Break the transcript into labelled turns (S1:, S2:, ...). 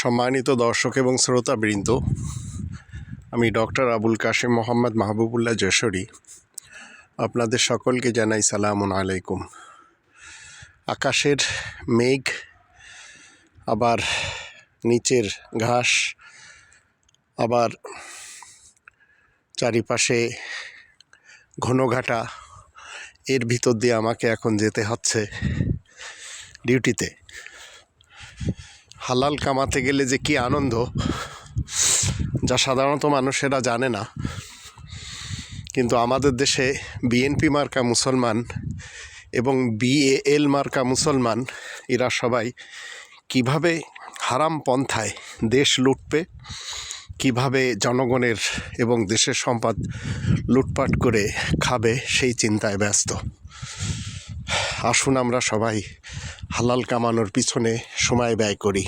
S1: সম্মানিত দর্শক এবং শ্রোতাবৃন্দ, আমি ডক্টর আবুল কাশিম মোহাম্মদ মাহবুবুল্লাহ যশোরী। আপনাদের সকলকে জানাই সালামুন আলাইকুম। আকাশের মেঘ, আবার নিচের ঘাস, আবার চারিপাশে ঘনঘাটা এর ভিতর দিয়ে আমাকে এখন যেতে হচ্ছে ডিউটিতে। হালাল কামাতে গেলে যে কি আনন্দ, যা সাধারণত মানুষেরা জানে না। কিন্তু আমাদের দেশে বিএনপি মার্কা মুসলমান এবং বিএএল মার্কা মুসলমান, এরা সবাই কীভাবে হারাম পন্থায় দেশ লুটবে, কীভাবে জনগণের এবং দেশের সম্পদ লুটপাট করে খাবে, সেই চিন্তায় ব্যস্ত। আসুন আমরা সবাই হালাল কামানোর পিছনে সময় ব্যয় করি।